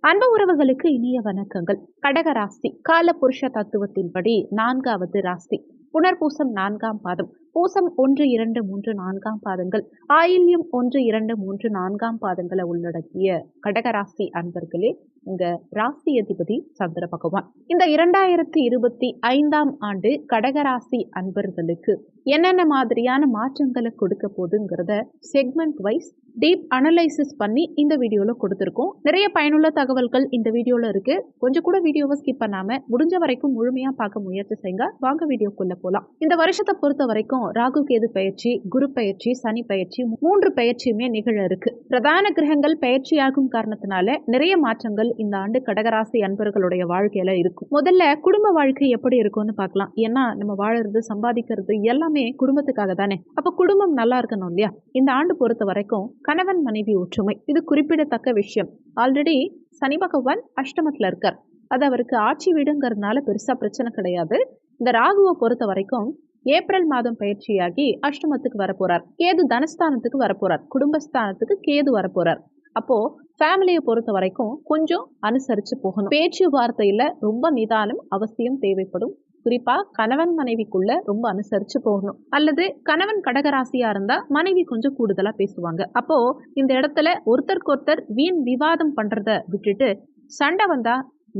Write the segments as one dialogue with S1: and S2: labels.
S1: அன்பு உறவுகளுக்கு இனிய வணக்கங்கள். கடக ராசி கால புருஷ தத்துவத்தின்படி நான்காவது ராசி புனர்பூசம் நான்காம் பாதம் பூசம் ஒன்று இரண்டு மூன்று நான்காம் பாதங்கள் ஆயில்யம் ஒன்று இரண்டு மூன்று நான்காம் பாதங்களை உள்ளடக்கிய கடகராசி அன்பர்களே உங்க ராசி அதிபதி சந்திர பகவான். இந்த இரண்டாயிரத்தி இருபத்தி ஐந்தாம் ஆண்டு கடகராசி அன்பர்களுக்கு என்னென்ன மாதிரியான மாற்றங்களை கொடுக்க போகுதுங்கிறத செக்மெண்ட் வைஸ் டீப் அனலைசிஸ் பண்ணி இந்த வீடியோவில் கொடுத்துருக்கோம். நிறைய பயனுள்ள தகவல்கள் இந்த வீடியோவில் இருக்குது கொஞ்சம் கூட வீடியோவை ஸ்கிப் பண்ணாமல் முடிஞ்ச வரைக்கும் முழுமையாக பார்க்க முயற்சி செய்யுங்க. வாங்க வீடியோக்குள்ளே போகலாம் இந்த வருஷத்தை பொறுத்த வரைக்கும் ராகு கேது பயிற்சி குரு பயிற்சி சனி பயிற்சி மூன்று பயிற்சியுமே நிகழ இருக்கு. பிரதான கிரகங்கள் பயிற்சியாகும் காரணத்தினால நிறைய மாற்றங்கள் இந்த ஆண்டு கடகராசி அன்பர்களுடைய வாழ்க்கையில இருக்கும். முதல்ல குடும்ப வாழ்க்கை எப்படி இருக்கும்னு பார்க்கலாம். ஏன்னா நம்ம வாழறது சம்பாதிக்கிறது எல்லாமே குடும்பத்துக்காக தானே அப்ப குடும்பம் நல்லா இருக்கணும் இல்லையா? இந்த ஆண்டு பொறுத்த வரைக்கும் கணவன் மனைவி ஒற்றுமை இது குறிப்பிடத்தக்க விஷயம். ஆல்ரெடி சனி பகவான் அஷ்டமத்துல இருக்கார். அது அவருக்கு ஆட்சி வீடுங்கிறதுனால பெருசா பிரச்சனை கிடையாது. இந்த ராகுவை பொறுத்த வரைக்கும் ஏப்ரல் மாதம் பயிற்சியாகி அஷ்டமத்துக்கு வரப்போறார். கேது தனஸ்தானத்துக்கு வரப்போறார். குடும்பஸ்தானத்துக்கு கேது வரப்போறார். அப்போ ஃபேமிலியை பொறுத்த வரைக்கும் கொஞ்சம் அனுசரிச்சு போகணும். பேச்சு வார்த்தையில ரொம்ப நிதானம் அவசியம் தேவைப்படும். குறிப்பா கணவன் மனைவிக்குள்ள ரொம்ப அனுசரிச்சு போகணும். அல்லது கணவன் கடகராசியா இருந்தா மனைவி கொஞ்சம் கூடுதலா பேசுவாங்க. அப்போ இந்த இடத்துல ஒருத்தருக்கு ஒருத்தர் வீண் விவாதம் பண்றத விட்டுட்டு சண்டை வந்தா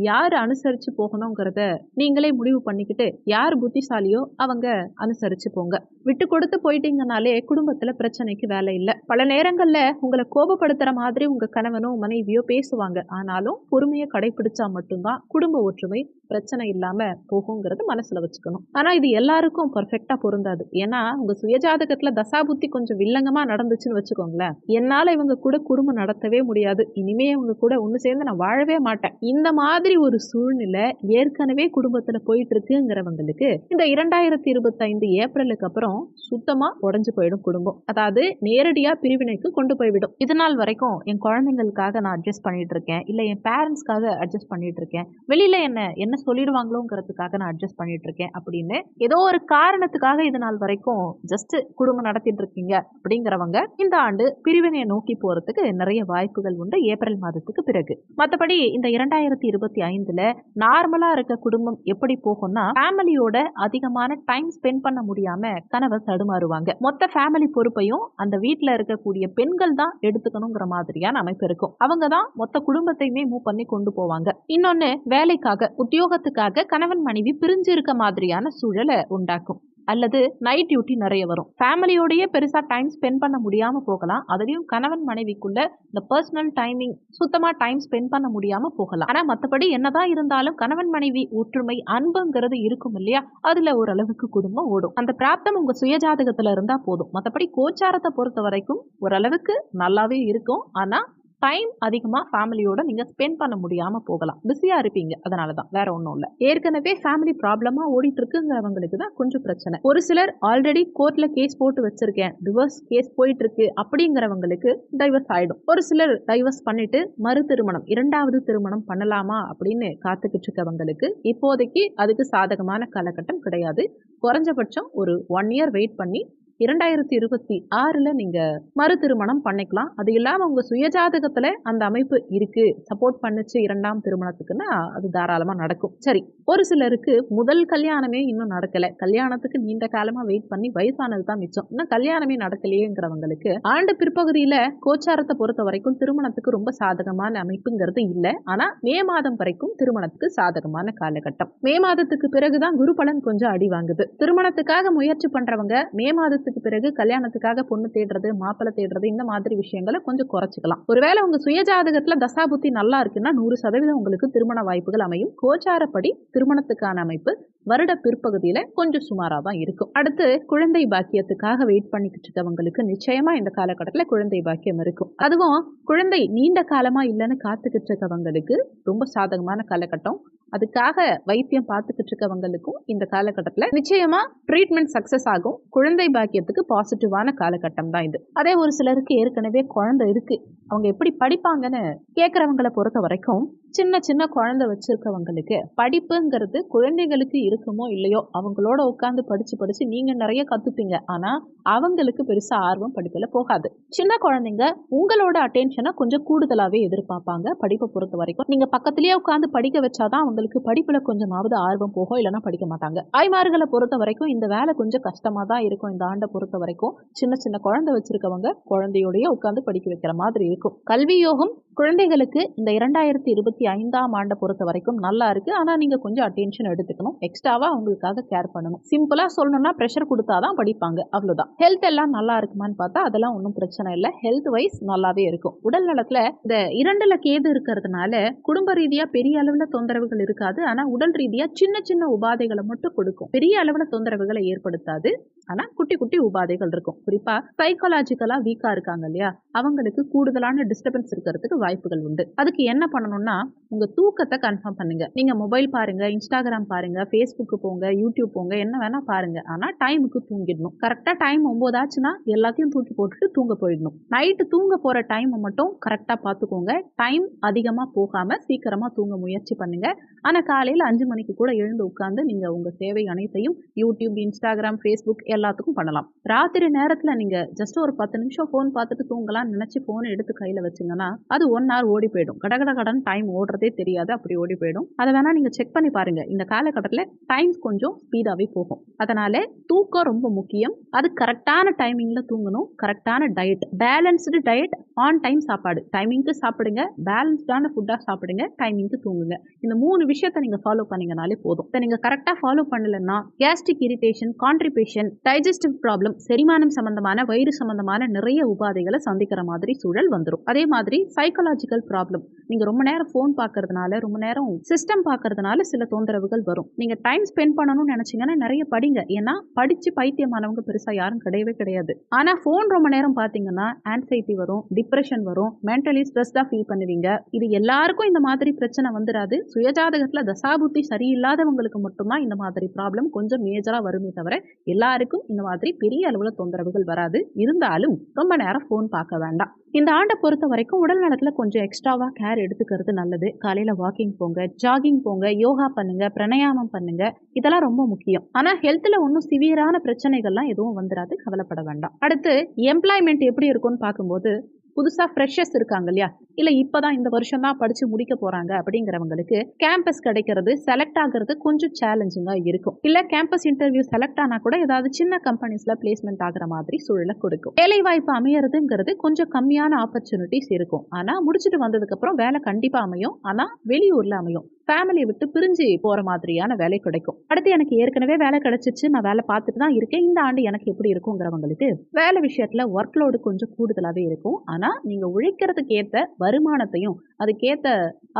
S1: யார் அனுசரித்து போகணுங்கிறத நீங்களே முடிவு பண்ணிக்கிட்டு யார் புத்திசாலியோ அவங்க அனுசரித்து போங்க. விட்டு கொடுத்து போயிட்டீங்கனாலே குடும்பத்தில் பிரச்சனைக்கு வேலை இல்லை. பல நேரங்களில் உங்களை கோபப்படுத்துகிற மாதிரி உங்கள் கணவனோ மனைவியோ பேசுவாங்க. ஆனாலும் பொறுமையை கடைபிடிச்சா மட்டும்தான் குடும்ப ஒற்றுமை பிரச்சனை இல்லாமல் போகுங்கிறது மனசில் வச்சுக்கணும். ஆனால் இது எல்லாருக்கும் பர்ஃபெக்டாக பொருந்தாது. ஏன்னா உங்கள் சுயஜாதகத்தில் தசாபுத்தி கொஞ்சம் வில்லங்கமாக நடந்துச்சுன்னு வச்சுக்கோங்களேன். என்னால் இவங்க கூட குடும்பம் நடத்தவே முடியாது. இனிமே இவங்க கூட ஒன்று சேர்ந்து நான் வாழவே மாட்டேன். இந்த மாதிரி ஒரு சூழ்நிலை ஏற்கனவே குடும்பத்தில் போயிட்டு இருக்குங்கிறவங்களுக்கு இந்த இரண்டாயிரத்தி இருபத்தைந்து ஏப்ரலுக்கு அப்புறம் சுத்தமா உடஞ்சு போயிடும் குடும்பம். அதாவது நேரடியா பிரிவினைக்கு கொண்டு போய்விடும். இது நாள் வரைக்கும் என் குழந்தைங்களுக்காக நான் அட்ஜஸ்ட் பண்ணிட்டு இருக்கேன் இல்லை என் பேரண்ட்ஸ்க்காக அட்ஜஸ்ட் பண்ணிட்டு இருக்கேன் வெளியில என்ன என்ன சொல்லிடுவாங்களோங்கிறதுக்காக நான் அட்ஜஸ்ட் பண்ணிட்டு இருக்கேன் அப்படின்னு ஏதோ ஒரு காரணத்துக்காக இது நாள் வரைக்கும் ஜஸ்ட் குடும்பம் நடத்திட்டு இருக்கீங்க அப்படிங்கிறவங்க இந்த ஆண்டு பிரிவினையை நோக்கி போறதுக்கு நிறைய வாய்ப்புகள் உண்டு ஏப்ரல் மாதத்துக்கு பிறகு. மற்றபடி இந்த இரண்டாயிரத்தி இருபத்தி ஐந்துல நார்மலா இருக்க குடும்பம் எப்படி போகும்னா ஃபேமிலியோட அதிகமான டைம் ஸ்பெண்ட் பண்ண முடியாம கணவர் தடுமாறுவாங்க. மொத்த ஃபேமிலி பொறுப்பையும் அந்த வீட்டுல இருக்கக்கூடிய பெண்கள் தான் எடுத்துக்கணுங்கிற மாதிரியான அமைப்பு இருக்கும். அவங்க தான் மொத்த குடும்பத்தையுமே மூவ் பண்ணி கொண்டு போவாங்க. இன்னொன்னு வேலைக்காக உத்தியோகத்துக்காக கணவன் மனைவி பிரிஞ்சு இருக்க மாதிரியான சூழலை உண்டாக்கும். அல்லது நைட் டியூட்டி நிறைய வரும். ஃபேமிலியோடையே பெருசாக டைம் ஸ்பெண்ட் பண்ண முடியாமல் போகலாம். அதுலேயும் கணவன் மனைவிக்குள்ள இந்த பர்சனல் டைமிங் சுத்தமாக டைம் ஸ்பெண்ட் பண்ண முடியாமல் போகலாம். ஆனால் மற்றபடி என்னதான் இருந்தாலும் கணவன் மனைவி ஒற்றுமை அன்புங்கிறது இருக்கும் இல்லையா? அதில் ஓரளவுக்கு குடும்பம் ஓடும். அந்த பிராப்தம் உங்கள் சுயஜாதகத்தில் இருந்தால் போதும். மற்றபடி கோச்சாரத்தை பொறுத்த வரைக்கும் ஓரளவுக்கு நல்லாவே இருக்கும். ஆனால் டைம் அதிகமாக ஃபேமிலியோட நீங்கள் ஸ்பெண்ட் பண்ண முடியாமல் போகலாம். பிஸியாக இருப்பீங்க. அதனால தான். வேற ஒன்றும் இல்லை. ஏற்கனவே ஃபேமிலி ப்ராப்ளமாக ஓடிட்டு இருக்குங்கிறவங்களுக்கு தான் கொஞ்சம் பிரச்சனை. ஒரு சிலர் ஆல்ரெடி கோர்ட்டில் கேஸ் போட்டு வச்சிருக்கேன். டிவோர்ஸ் கேஸ் போயிட்டு இருக்கு அப்படிங்கிறவங்களுக்கு டைவர்ஸ் ஆயிடும். ஒரு சிலர் டைவர்ஸ் பண்ணிட்டு மறு திருமணம் இரண்டாவது திருமணம் பண்ணலாமா அப்படின்னு காத்துக்கிட்டு இருக்கவங்களுக்கு இப்போதைக்கு அதுக்கு சாதகமான காலகட்டம் கிடையாது. குறைஞ்சபட்சம் ஒரு ஒன் இயர் வெயிட் பண்ணி இரண்டாயிரத்தி இருபத்தி ஆறில் நீங்கள் மறு திருமணம் பண்ணிக்கலாம். அது இல்லாமல் உங்கள் சுயஜாதகத்தில் அந்த அமைப்பு இருக்குது சப்போர்ட் பண்ணுச்சு இரண்டாம் திருமணத்துக்குன்னா அது தாராளமாக நடக்கும். சரி ஒரு சிலருக்கு முதல் கல்யாணமே இன்னும் நடக்கலை. கல்யாணத்துக்கு நீண்ட காலமாக வெயிட் பண்ணி வயசானது தான் மிச்சம். இன்னும் கல்யாணமே நடக்கலையேங்கிறவங்களுக்கு ஆண்டு பிற்பகுதியில் கோச்சாரத்தை பொறுத்த வரைக்கும் திருமணத்துக்கு ரொம்ப சாதகமான அமைப்புங்கிறது இல்லை. ஆனால் மே மாதம் வரைக்கும் திருமணத்துக்கு சாதகமான காலகட்டம். மே மாதத்துக்கு பிறகுதான் குரு பலன் கொஞ்சம் அடி வாங்குது. திருமணத்துக்காக முயற்சி பண்றவங்க மே மாதத்துக்கு பிறகு கல்யாணத்துக்காக பொண்ணு தேடுறது மாப்பிள்ளை தேடுறது இந்த மாதிரி விஷயங்களை கொஞ்சம் குறைச்சிக்கலாம். ஒருவேளை உங்க சுயஜாதகத்துல தசாபுத்தி நல்லா இருக்குன்னா நூறு சதவீதம் உங்களுக்கு திருமண வாய்ப்புகள் அமையும். கோச்சாரப்படி திருமணத்துக்கான அமைப்பு வருட பிற்பகுதியில கொஞ்சம் சுமாரா தான் இருக்கும். அடுத்து குழந்தை பாக்கியத்துக்காக வெயிட் பண்ணிக்கிட்டு இருக்கவங்களுக்கு நிச்சயமா இந்த காலகட்டத்தில் குழந்தை பாக்கியம் இருக்கும். அதுவும் குழந்தை நீண்ட காலமா இல்லைன்னு காத்துக்கிட்டு இருக்கவங்களுக்கு ரொம்ப சாதகமான காலகட்டம். அதுக்காக வைத்தியம் பார்த்துக்கிட்டு இருக்கவங்களுக்கும் இந்த காலகட்டத்தில் நிச்சயமா ட்ரீட்மெண்ட் சக்சஸ் ஆகும். குழந்தை பாக்கியத்துக்கு பாசிட்டிவான காலகட்டம் தான் இது. அதே ஒரு சிலருக்கு ஏற்கனவே குழந்தை இருக்கு. அவங்க எப்படி படிப்பாங்கன்னு கேட்குறவங்களை பொறுத்த வரைக்கும் சின்ன சின்ன குழந்தை வச்சிருக்கவங்களுக்கு படிப்புங்கிறது குழந்தைகளுக்கு இருக்குமோ இல்லையோ அவங்களோட உட்காந்து படிச்சு படிச்சு நீங்க நிறைய கத்துப்பீங்க. ஆனா அவங்களுக்கு பெருசா ஆர்வம் படிப்புல போகாது. சின்ன குழந்தைங்க உங்களோட அட்டென்ஷனை கொஞ்சம் கூடுதலாவே எதிர்பார்ப்பாங்க. படிப்பை பொறுத்த வரைக்கும் நீங்க பக்கத்திலேயே உட்காந்து படிக்க வச்சாதான் அவங்களுக்கு படிப்புல கொஞ்சமாவது ஆர்வம் போகும் இல்லைன்னா படிக்க மாட்டாங்க. தாய்மார்களை பொறுத்த வரைக்கும் இந்த வேலை கொஞ்சம் கஷ்டமா தான் இருக்கும். இந்த ஆண்டை பொறுத்த வரைக்கும் சின்ன சின்ன குழந்தை வச்சிருக்கவங்க குழந்தையோடய உட்காந்து படிக்க வைக்கிற மாதிரி இருக்கும். கல்வி யோகம் குழந்தைகளுக்கு இந்த இரண்டாயிரத்தி இருபத்தி ஐந்தாம் ஆண்டை பொறுத்த வரைக்கும் நல்லா இருக்கு. ஆனா நீங்க கொஞ்சம் அட்டென்ஷன் எடுத்துக்கணும். எக்ஸ்ட்ராவா அவங்களுக்காக கேர் பண்ணணும். சிம்பிளா சொல்லணும்னா ப்ரெஷர் கொடுத்தாதான் படிப்பாங்க. அவ்வளவுதான். ஹெல்த் எல்லாம் நல்லா இருக்குமான்னு பார்த்தா அதெல்லாம் ஒன்றும் பிரச்சனை இல்லை. ஹெல்த் வைஸ் நல்லாவே இருக்கும். உடல் நலத்துல இந்த இரண்டுல கேது இருக்கிறதுனால குடும்ப ரீதியா பெரிய அளவுல தொந்தரவுகள் இருக்காது. ஆனா உடல் ரீதியா சின்ன சின்ன உபாதைகளை மட்டும் கொடுக்கும். பெரிய அளவுல தொந்தரவுகளை ஏற்படுத்தாது. ஆனா குட்டி குட்டி உபாதைகள் இருக்கும். குறிப்பா சைக்காலஜிக்கலா வீக்கா இருக்காங்க இல்லையா? அவங்களுக்கு கூடுதலான டிஸ்டர்பன்ஸ் இருக்கிறதுக்கு வாய்ப்புகள் உண்டு. அதுக்கு என்ன பண்ணணும்னா உங்க தூக்கத்தை கன்ஃபார்ம் பண்ணுங்க. நீங்க மொபைல் பாருங்க இன்ஸ்டாகிராம் பாருங்க ஃபேஸ்புக்கு போங்க யூடியூப் போங்க என்ன வேணா பாருங்க. ஆனா டைமுக்கு தூங்கிடணும். கரெக்டா டைம் ஒன்பதாச்சுன்னா எல்லாத்தையும் தூக்கி போட்டுட்டு தூங்க போயிடணும். நைட்டு தூங்க போற டைமை மட்டும் கரெக்டா பார்த்துக்கோங்க டைம் அதிகமா போகாம சீக்கிரமா தூங்க முயற்சி பண்ணுங்க. ஆனா காலையில அஞ்சு மணிக்கு கூட எழுந்து உட்கார்ந்து நீங்க உங்க சேவை அனைத்தையும் யூடியூப் இன்ஸ்டாகிராம் ஃபேஸ்புக் எல்லாத்துக்கும் பண்ணலாம். ராத்திரி நேரத்துல நீங்க ஜஸ்ட் ஒரு பத்து நிமிஷம் ஃபோன் பார்த்துட்டு தூங்கலாம் நினைச்சு போன் எடுத்து கையில வச்சீங்கன்னா அது ஒன் ஹவர் ஓடி போயிடும். கடகட கடன் டைம் ஓடுறதே தெரியாது அப்படி ஓடி போயிடும். அதை வேணா நீங்க செக் பண்ணி பாருங்க. இந்த காலகட்டத்தில் டைம் கொஞ்சம் ஸ்பீடாவே போகும். அதனால தூக்கம் ரொம்ப முக்கியம். அது கரெக்டான டைமிங்ல தூங்கணும். கரெக்டான diet balanced diet on time சாப்பாடு. டைமிங்க்கு சாப்பிடுங்க. பேலன்ஸ்டான ஃபுட்டாக சாப்பிடுங்க. டைமிங்க்கு தூங்குங்க. இந்த மூணு விஷயத்தை நீங்க ஃபாலோ பண்ணீங்கனாலே போதும். இதை நீங்க கரெக்டாக ஃபாலோ பண்ணலன்னா gastric irritation constipation digestive problem செரிமானம் சம்பந்தமான வயிறு சம்பந்தமான நிறைய உபாதைகளை சந்திக்கிற மாதிரி சூழல் வந்துடும் அதே மாதிரி சைக்கலாஜிக்கல் ப்ராப்ளம் நீங்க ரொம்ப நேரம் ஃபோன் பார்க்கறதுனால ரொம்ப நேரம் சிஸ்டம் பார்க்கறதுனால சில தொந்தரவுகள் வரும். நீங்க டைம் ஸ்பெண்ட் பண்ணணும்னு நினைச்சீங்கன்னா நிறைய படிங்க. ஏன்னா படிச்சு பைத்தியமானவங்க பெருசா யாரும் கிடையவே கிடையாது. ஆனா ஃபோன் ரொம்ப நேரம் பார்த்தீங்கன்னா ஆன்சைட்டி வரும் டிப்ரெஷன் வரும். மென்டலி ஸ்ட்ரெஸ்டா ஃபீல் பண்ணுவீங்க. இது எல்லாருக்கும் இந்த மாதிரி பிரச்சனை வந்துடாது சுயஜாதகத்துல தசாபுத்தி சரியில்லாதவங்களுக்கு மட்டும்தான் இந்த மாதிரி ப்ராப்ளம் கொஞ்சம் மேஜரா வருமே தவிர எல்லாருக்கும் இந்த மாதிரி பெரிய அளவுல தொந்தரவுகள் வராது. இருந்தாலும் ரொம்ப நேரம் ஃபோன் பார்க்க வேண்டாம். இந்த ஆண்டை பொறுத்த வரைக்கும் உடல் நலத்தில் கொஞ்சம் எக்ஸ்ட்ராவாக கேர் எடுத்துக்கிறது நல்லது. காலையில் வாக்கிங் போங்க ஜாகிங் போங்க யோகா பண்ணுங்க பிரணயாமம் பண்ணுங்க இதெல்லாம் ரொம்ப முக்கியம். ஆனால் ஹெல்த்தில் ஒன்றும் சிவியரான பிரச்சனைகள்லாம் எதுவும் வந்துடாது கவலைப்பட வேண்டாம். அடுத்து எம்ப்ளாய்மெண்ட் எப்படி இருக்கும்னு பார்க்கும்போது புதுசாக ஃப்ரெஷர்ஸ் இருக்காங்க இல்லையா? இல்லை இப்போ தான் இந்த வருஷம் தான் படித்து முடிக்க போகிறாங்க அப்படிங்கிறவங்களுக்கு கேம்பஸ் கிடைக்கிறது செலக்ட் ஆகிறது கொஞ்சம் சேலஞ்சிங்காக இருக்கும். இல்லை கேம்பஸ் இன்டர்வியூ செலக்ட் ஆனால் கூட ஏதாவது சின்ன கம்பெனிஸில் பிளேஸ்மெண்ட் ஆகிற மாதிரி சூழலை கொடுக்கும். வேலை வாய்ப்பு அமையறதுங்கிறது கொஞ்சம் கம்மியான ஆப்பர்ச்சுனிட்டிஸ் இருக்கும். ஆனால் முடிச்சுட்டு வந்ததுக்கப்புறம் வேலை கண்டிப்பாக அமையும். ஆனால் வெளியூரில் அமையும். ஃபேமிலியை விட்டு பிரிஞ்சு போகிற மாதிரியான வேலை கிடைக்கும். அடுத்து எனக்கு ஏற்கனவே வேலை கிடைச்சிச்சு நான் வேலை பார்த்துட்டு தான் இருக்கேன். இந்த ஆண்டு எனக்கு எப்படி இருக்குங்கிறவங்களுக்கு வேலை விஷயத்தில் ஒர்க் லோடு கொஞ்சம் கூடுதலாகவே இருக்கும். ஆனால் நீங்கள் உழைக்கிறதுக்கு ஏற்ற வருமானத்தையும் அதுக்கேற்ற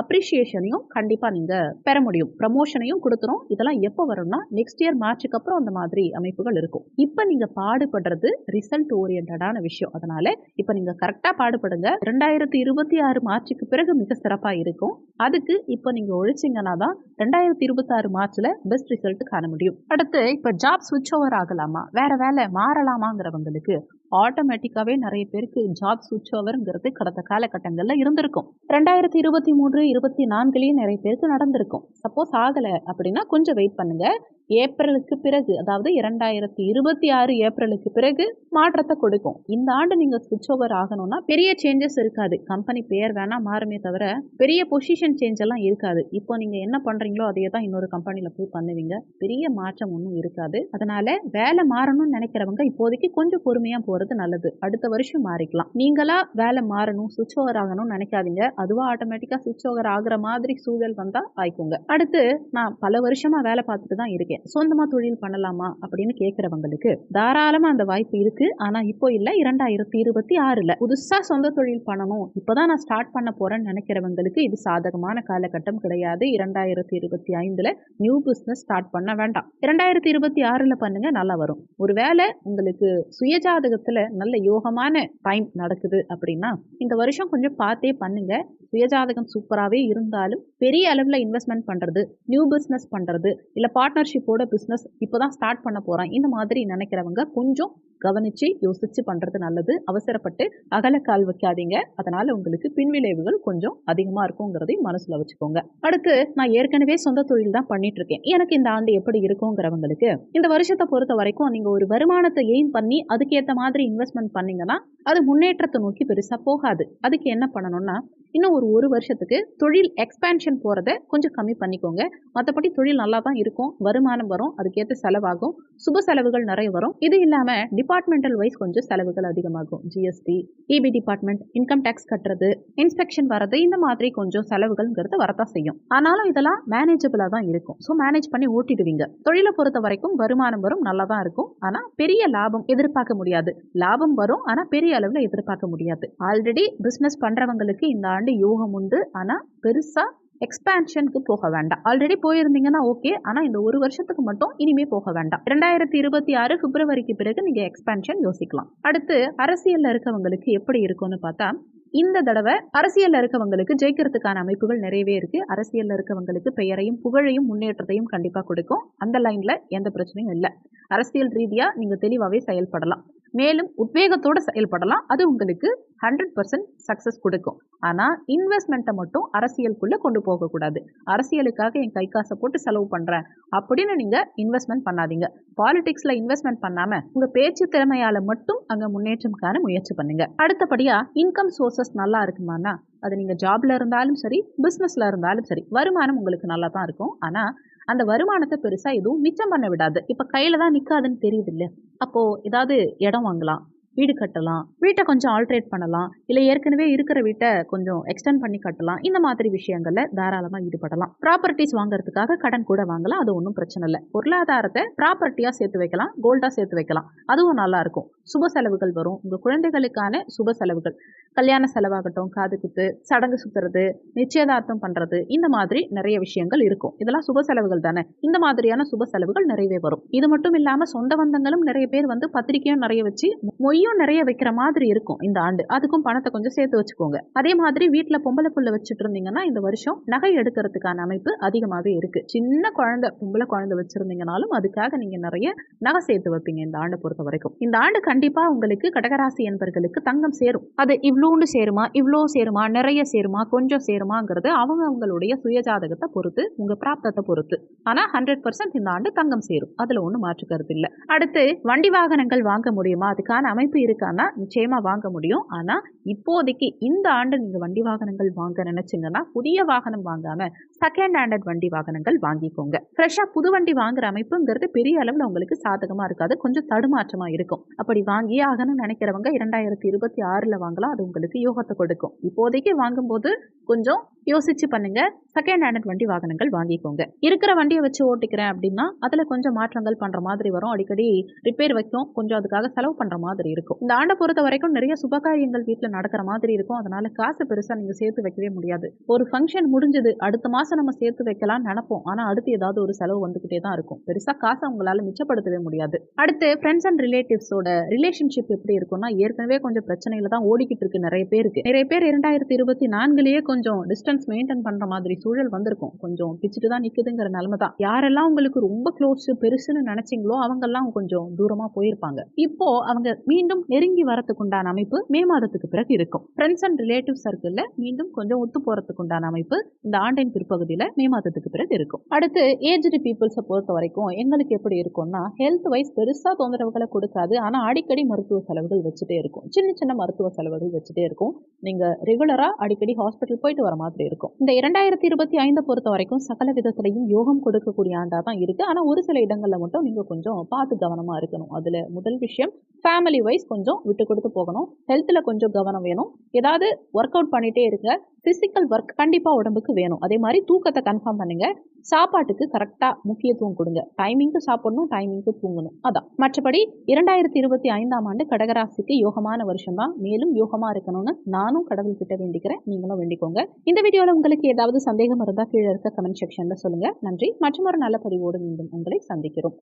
S1: அப்ரிஷியேஷனையும் கண்டிப்பாக நீங்கள் பெற முடியும். ப்ரமோஷனையும் கொடுத்துரும். இதெல்லாம் எப்போ வரும்னா நெக்ஸ்ட் இயர் மார்ச்சுக்கு அப்புறம் அந்த மாதிரி அமைப்புகள் இருக்கும். இப்போ நீங்கள் பாடுபடுறது ரிசல்ட் ஓரியன்டான விஷயம். அதனால இப்போ நீங்கள் கரெக்டாக பாடுபடுங்க. ரெண்டாயிரத்தி இருபத்தி ஆறு மார்ச்சுக்கு பிறகு மிக சிறப்பாக இருக்கும். அதுக்கு இப்போ நீங்கள் ஒழிச்சிங்கன்னா தான் ரெண்டாயிரத்தி இருபத்தாறு மார்ச்சில் பெஸ்ட் ரிசல்ட் காண முடியும். அடுத்து இப்போ ஜாப் சுவிட்ச் ஓவர் ஆகலாமா? வேற வேலை மாறலாமாங்கிறவங்களுக்கு ஆட்டோமேட்டிக்காகவே நிறைய பேருக்கு ஜாப் சுவிட்ச் ஓவருங்கிறது கடந்த காலகட்டங்களில் இருந்திருக்கும். ரெண்டாயிரத்தி இருபத்தி மூன்று இருபத்தி நான்குலேயும் நிறைய பேருக்கு நடந்திருக்கும். சப்போஸ் ஆகலை அப்படின்னா கொஞ்சம் வெயிட் பண்ணுங்க. ஏப்ரலுக்கு பிறகு அதாவது இரண்டாயிரத்தி இருபத்தி ஆறு ஏப்ரலுக்கு பிறகு மாற்றத்தை கொடுக்கும். இந்த ஆண்டு நீங்கள் சுவிட்ச் ஓவர் ஆகணும்னா பெரிய சேஞ்சஸ் இருக்காது. கம்பெனி பேர் வேணால் மாறுமே தவிர பெரிய பொசிஷன் சேஞ்ச் எல்லாம் இருக்காது. இப்போ நீங்கள் என்ன பண்ணுறீங்களோ அதையே தான் இன்னொரு கம்பெனியில் போய் பண்ணுவீங்க. பெரிய மாற்றம் ஒன்றும் இருக்காது. அதனால வேலை மாறணும்னு நினைக்கிறவங்க இப்போதைக்கு கொஞ்சம் பொறுமையாக போகிறது நல்லது. அடுத்த வருஷம் மாறிக்கலாம். நீங்களா வேலை மாறணும் சுவிட்ச் ஓவர் ஆகணும்னு நினைக்காதீங்க. அதுவாக ஆட்டோமேட்டிக்காக சுவிட்ச் ஓவர் ஆகிற மாதிரி சூழல் வந்தால் ஆய்க்குங்க. அடுத்து நான் பல வருஷமாக வேலை பார்த்துட்டு தான் இருக்கேன். சொந்தமாக தொழில் பண்ணலாமா அப்படின்னு கேட்குறவங்களுக்கு தாராளமாக அந்த வாய்ப்பு இருக்குது ஆனால் இப்போ இல்லை. இரண்டாயிரத்தி இருபத்தி ஆறில் புதுசாக சொந்த தொழில் பண்ணணும். இப்போ தான் நான் ஸ்டார்ட் பண்ண போகிறேன்னு நினைக்கிறவங்களுக்கு இது சாதகமான காலகட்டம் கிடையாது. இரண்டாயிரத்தி இருபத்தி ஐந்தில் நியூ பிஸ்னஸ் ஸ்டார்ட் பண்ண வேண்டாம். இரண்டாயிரத்தி இருபத்தி ஆறில் பண்ணுங்கள் நல்லா வரும். ஒருவேளை உங்களுக்கு சுயஜாதகத்தில் நல்ல யோகமான டைம் நடக்குது அப்படின்னா இந்த வருஷம் கொஞ்சம் பார்த்தே பண்ணுங்கள் சுயஜாதகம் சூப்பராகவே இருந்தாலும் பெரிய அளவில் இன்வெஸ்ட்மெண்ட் பண்ணுறது நியூ பிஸ்னஸ் பண்ணுறது இல்லை பார்ட்னர்ஷிப்போட பிஸ்னஸ் இப்போ தான் ஸ்டார்ட் பண்ண போகிறேன் இந்த மாதிரி நினைக்கிறவங்க கொஞ்சம் கவனித்து யோசித்து பண்ணுறது நல்லது. அவசரப்பட்டு அகலக்கால் வைக்காதீங்க. அதனால் உங்களுக்கு பின்விளைவுகள் கொஞ்சம் அதிகமாக இருக்குங்கிறதையும் மனசில் வச்சுக்கோங்க. அடுத்து நான் ஏற்கனவே சொந்த தொழில் தான் பண்ணிட்டு இருக்கேன் எனக்கு இந்த ஆண்டு எப்படி இருக்குங்கிறவங்களுக்கு இந்த வருஷத்தை பொறுத்த வரைக்கும் நீங்கள் ஒரு வருமானத்தை எய்ம் பண்ணி அதுக்கேற்ற மாதிரி இன்வெஸ்ட்மெண்ட் பண்ணீங்கன்னா அது முன்னேற்றத்தை நோக்கி பெருசாக போகாது. அதுக்கு என்ன பண்ணணும்னா இன்னும் ஒரு ஒரு வருஷத்துக்கு தொழில் எக்ஸ்பேன்ஷன் போகிறத கொஞ்சம் கம்மி பண்ணிக்கோங்க. மற்றபடி தொழில் நல்லா தான் இருக்கும். வருமானம் வரும். அதுக்கேற்ற செலவாகும். சுப செலவுகள் நிறைய வரும். இது இல்லாமல் டிபார்ட்மெண்டல் வைஸ் கொஞ்சம் செலவுகள் அதிகமாகும். GST EB department income tax கட்டுறது இன்ஸ்பெக்ஷன் வர்றது இந்த மாதிரி கொஞ்சம் செலவுகள்ங்கிறது வரதான் செய்யும். ஆனாலும் இதெல்லாம் மேனேஜபிளாக தான் இருக்கும். ஸோ மேனேஜ் பண்ணி ஓட்டிடுவீங்க. தொழிலை பொறுத்த வரைக்கும் வருமானம் வரும். நல்லா தான் இருக்கும். ஆனால் பெரிய லாபம் எதிர்பார்க்க முடியாது. லாபம் வரும். ஆனால் பெரிய அளவில் எதிர்பார்க்க முடியாது. ஆல்ரெடி பிஸ்னஸ் பண்ணுறவங்களுக்கு இந்த ஆண்டு யோகம் உண்டு. ஆனால் பெருசாக எக்ஸ்பேன்ஷனுக்கு போக வேண்டாம். ஆல்ரெடி போயிருந்தீங்கன்னா ஓகே ஆனால் இந்த ஒரு வருஷத்துக்கு மட்டும் இனிமே போக வேண்டாம். ரெண்டாயிரத்தி இருபத்தி ஆறு பிப்ரவரிக்கு பிறகு நீங்கள் எக்ஸ்பேன்ஷன் யோசிக்கலாம். அடுத்து அரசியலில் இருக்கவங்களுக்கு எப்படி இருக்கும்னு பார்த்தா இந்த தடவை அரசியலில் இருக்கவங்களுக்கு ஜெயிக்கிறதுக்கான அமைப்புகள் நிறையவே இருக்கு. அரசியலில் இருக்கவங்களுக்கு பெயரையும் புகழையும் முன்னேற்றத்தையும் கண்டிப்பாக கொடுக்கும். அந்த லைனில் எந்த பிரச்சனையும் இல்லை. அரசியல் ரீதியாக நீங்கள் தெளிவாகவே செயல்படலாம். மேலும் உத்வேகத்தோடு செயல்படலாம். அது உங்களுக்கு ஹண்ட்ரட் பர்சன்ட் சக்ஸஸ் கொடுக்கும். ஆனால் இன்வெஸ்ட்மெண்ட்டை மட்டும் அரசியலுக்குள்ளே கொண்டு போகக்கூடாது. அரசியலுக்காக என் கை காசை போட்டு செலவு பண்ணுறேன் அப்படின்னு நீங்கள் இன்வெஸ்ட்மெண்ட் பண்ணாதீங்க. பாலிடிக்ஸில் இன்வெஸ்ட்மெண்ட் பண்ணாமல் உங்கள் பேச்சு திறமையால் மட்டும் அங்கே முன்னேற்றம் காண முயற்சி பண்ணுங்கள் அடுத்தபடியாக இன்கம் சோர்சஸ் நல்லா இருக்குமானா அது நீங்கள் ஜாப்ல இருந்தாலும் சரி பிஸ்னஸில் இருந்தாலும் சரி வருமானம் உங்களுக்கு நல்லா தான் இருக்கும். ஆனால் அந்த வருமானத்தை பெருசாக எதுவும் மிச்சம் பண்ண விடாது. இப்போ கையில் தான் நிற்காதுன்னு தெரியுது இல்லை அப்போது ஏதாவது இடம் வாங்கலாம். வீடு கட்டலாம். வீட்டை கொஞ்சம் ஆல்ட்ரேட் பண்ணலாம். இல்லை ஏற்கனவே இருக்கிற வீட்டை கொஞ்சம் எக்ஸ்டெண்ட் பண்ணி கட்டலாம். இந்த மாதிரி விஷயங்களில் தாராளமாக ஈடுபடலாம். ப்ராப்பர்ட்டிஸ் வாங்குறதுக்காக கடன் கூட வாங்கலாம். அது ஒன்றும் பிரச்சனை இல்லை. பொருளாதாரத்தை ப்ராப்பர்ட்டியாக சேர்த்து வைக்கலாம். கோல்டாக சேர்த்து வைக்கலாம். அதுவும் நல்லா இருக்கும். சுப செலவுகள் வரும். உங்கள் குழந்தைகளுக்கான சுப செலவுகள். கல்யாண செலவாகட்டும் காது குத்து சடங்கு சுத்துறது நிச்சயதார்த்தம் பண்ணுறது இந்த மாதிரி நிறைய விஷயங்கள் இருக்கும். இதெல்லாம் சுப செலவுகள் தானே? இந்த மாதிரியான சுப செலவுகள் நிறையவே வரும். இது மட்டும் இல்லாமல் சொந்த பந்தங்களும் நிறைய பேர் வந்து பத்திரிக்கையும் நிறைய வச்சு மொய்யும் நகையும் நிறைய வைக்கிற மாதிரி இருக்கும் இந்த ஆண்டு. அதுக்கும் பணத்தை கொஞ்சம் சேர்த்து வச்சுக்கோங்க. அதே மாதிரி வீட்டில் பொம்பளை புள்ள வச்சுட்டு இருந்தீங்கன்னா இந்த வருஷம் நகை எடுக்கிறதுக்கான அமைப்பு அதிகமாகவே இருக்கு. சின்ன குழந்தை பொம்பளை குழந்தை வச்சிருந்தீங்கனாலும் அதுக்காக நீங்க நிறைய நகை சேர்த்து வைப்பீங்க இந்த ஆண்டை பொறுத்த வரைக்கும். இந்த ஆண்டு கண்டிப்பா உங்களுக்கு கடகராசி என்பர்களுக்கு தங்கம் சேரும். அது இவ்வளோண்டு சேருமா இவ்வளோ சேருமா நிறைய சேருமா கொஞ்சம் சேருமாங்கிறது அவங்க அவங்களுடைய சுயஜாதகத்தை பொறுத்து உங்க பிராப்தத்தை பொறுத்து. ஆனா ஹண்ட்ரட் பர்சன்ட் இந்த ஆண்டு தங்கம் சேரும். அதுல ஒன்றும் மாற்றுக்கிறது இல்லை. அடுத்து வண்டி வாகனங்கள் வாங்க முடியுமா? அதுக்கான அமைப்பு வாய்ப்பு இருக்கான்னா நிச்சயமாக வாங்க முடியும். ஆனால் இப்போதைக்கு இந்த ஆண்டு நீங்கள் வண்டி வாகனங்கள் வாங்க நினைச்சிங்கன்னா புதிய வாகனம் வாங்காமல் செகண்ட் ஹேண்டட் வண்டி வாகனங்கள் வாங்கிக்கோங்க. ஃப்ரெஷ்ஷாக புது வண்டி வாங்குற அமைப்புங்கிறது பெரிய அளவில் உங்களுக்கு சாதகமாக இருக்காது. கொஞ்சம் தடுமாற்றமாக இருக்கும். அப்படி வாங்கியே ஆகணும்னு நினைக்கிறவங்க இரண்டாயிரத்தி இருபத்தி ஆறில் வாங்கலாம். அது உங்களுக்கு யோகத்தை கொடுக்கும். இப்போதைக்கு வாங்கும்போது கொஞ்சம் யோசிச்சு பண்ணுங்க. செகண்ட் ஹேண்டட் வண்டி வாகனங்கள் வாங்கிக்கோங்க. இருக்கிற வண்டியை வச்சு ஓட்டிக்கிறேன் அப்படின்னா அதில் கொஞ்சம் மாற்றங்கள் பண்ணுற மாதிரி வரும். அடிக்கடி ரிப்பேர் வைக்கும். கொஞ்சம் அதுக்காக செலவு பண்ணுற மாதிரி இருக்கும். இருக்கும் இந்த ஆண்டை பொறுத்த வரைக்கும் நிறைய சுபகாரியங்கள் வீட்டில் நடக்கிற மாதிரி இருக்கும். அதனால காசு பெருசாக நீங்கள் சேர்த்து வைக்கவே முடியாது. ஒரு ஃபங்க்ஷன் முடிஞ்சது அடுத்த மாதம் நம்ம சேர்த்து வைக்கலாம்னு நினைப்போம். ஆனால் அடுத்து ஏதாவது ஒரு செலவு வந்துக்கிட்டே தான் இருக்கும். பெருசாக காசை அவங்களால மிச்சப்படுத்தவே முடியாது. அடுத்து ஃப்ரெண்ட்ஸ் அண்ட் ரிலேட்டிவ்ஸோட ரிலேஷன்ஷிப் எப்படி இருக்கும்னா ஏற்கனவே கொஞ்சம் பிரச்சனையில தான் ஓடிக்கிட்டு இருக்கு நிறைய பேருக்கு. நிறைய பேர் இரண்டாயிரத்தி இருபத்தி நான்குலேயே கொஞ்சம் டிஸ்டன்ஸ் மெயின்டைன் பண்ற மாதிரி சூழல் வந்திருக்கும். கொஞ்சம் பிச்சுட்டு தான் நிக்குதுங்கிற நிலைமை தான். யாரெல்லாம் உங்களுக்கு ரொம்ப க்ளோஸ் பெருசுன்னு நினைச்சீங்களோ அவங்கெல்லாம் கொஞ்சம் தூரமா போயிருப்பாங்க. இப்போ அவங்க மீண்டும் நெருங்கி வரத்துக்கு உண்டான அமைப்பு மே மாதத்துக்கு பிறகு இருக்கும். ஃப்ரெண்ட்ஸ் அண்ட் ரிலேட்டிவ் சர்க்கிளில் மீண்டும் கொஞ்சம் ஒத்து போறதுக்குண்டான அமைப்பு இந்த ஆண்டின் பகுதியில் மே மாதத்துக்கு பிறகு இருக்கும். அடுத்து ஏஜ்டு பீப்புள்ஸை பொறுத்த வரைக்கும் எங்களுக்கு எப்படி இருக்கும்னா ஹெல்த் வைஸ் பெருசாக தொந்தரவுகளை கொடுக்காது. ஆனால் அடிக்கடி மருத்துவ செலவுகள் வச்சுட்டே இருக்கும். சின்ன சின்ன மருத்துவ செலவுகள் வச்சுட்டே இருக்கும். நீங்கள் ரெகுலராக அடிக்கடி ஹாஸ்பிட்டல் போயிட்டு வர மாதிரி இருக்கும். இந்த இரண்டாயிரத்தி இருபத்தி ஐந்தை பொறுத்த வரைக்கும் சகல விதத்திலையும் யோகம் கொடுக்கக்கூடிய ஆண்டாக தான் இருக்குது ஆனால் ஒரு சில இடங்களில் மட்டும் நீங்கள் கொஞ்சம் பார்த்து கவனமாக இருக்கணும். அதில் முதல் விஷயம் ஃபேமிலி வைஸ் கொஞ்சம் விட்டு கொடுத்து போகணும். ஹெல்த்தில் கொஞ்சம் கவனம் வேணும். ஏதாவது ஒர்க் அவுட் பண்ணிகிட்டே இருங்க ஃபிசிக்கல் ஒர்க் கண்டிப்பாக உடம்புக்கு வேணும். அதே மாதிரி தூக்கத்தை கன்ஃபார்ம் பண்ணுங்கள் சாப்பாட்டுக்கு கரெக்டாக முக்கியத்துவம் கொடுங்க. டைமிங்க்கு சாப்பிடணும் டைமிங்க்கு தூங்கணும். அதான். மற்றபடி இரண்டாயிரத்தி இருபத்தி ஐந்தாம் ஆண்டு கடகராசிக்கு யோகமான வருஷம் தான் மேலும் யோகமாக இருக்கணும்னு நானும் கடவுள் கிட்ட வேண்டிக்கிறேன். நீங்களும் வேண்டிக்கோங்க. இந்த வீடியோவில் உங்களுக்கு ஏதாவது சந்தேகம் இருந்தால் கீழே இருக்க கமெண்ட் செக்ஷனில் சொல்லுங்கள் நன்றி. மற்றும் ஒரு நல்ல பதிவோடு மீண்டும் உங்களை சந்திக்கிறோம்.